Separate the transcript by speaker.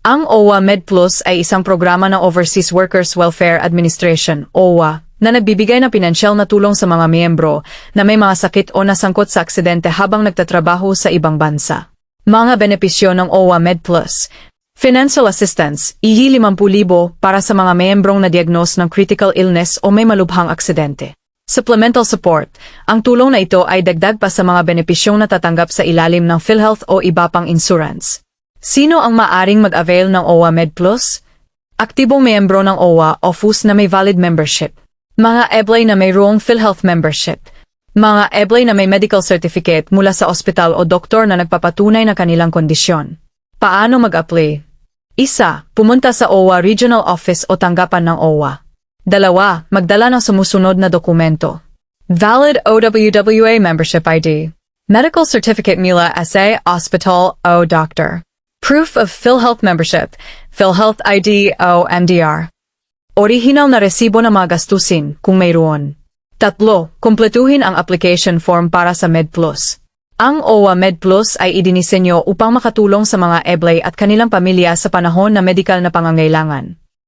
Speaker 1: Ang OWA MedPlus ay isang programa ng Overseas Workers Welfare Administration, OWA, na nagbibigay ng pinansyal na tulong sa mga miyembro na may mga sakit o nasangkot sa aksidente habang nagtatrabaho sa ibang bansa. Mga benepisyo ng OWA MedPlus Financial assistance, ihi 50,000 para sa mga miyembrong na-diagnose ng critical illness o may malubhang aksidente. Supplemental support. Ang tulong na ito ay dagdag pa sa mga benepisyong natatanggap sa ilalim ng PhilHealth o iba pang insurance. Sino ang maaring mag-avail ng OWA MedPlus? Aktibong miyembro ng OWA o FUS na may valid membership. Mga EBLAY na mayroong PhilHealth membership. Mga EBLAY na may medical certificate mula sa ospital o doktor na nagpapatunay ng kanilang kondisyon. Paano mag-apply? Isa, pumunta sa OWA Regional Office o tanggapan ng OWA. Dalawa, magdala ng sumusunod na dokumento. Valid OWWA Membership ID. Medical Certificate Mila SA Hospital o Doctor. Proof of PhilHealth Membership. PhilHealth ID o MDR. Orihinal na resibo ng mga gastusin kung mayroon. Tatlo, kumpletuhin ang application form para sa MedPlus. Ang OWA MedPlus ay idinisenyo upang makatulong sa mga eblay at kanilang pamilya sa panahon na medikal na pangangailangan.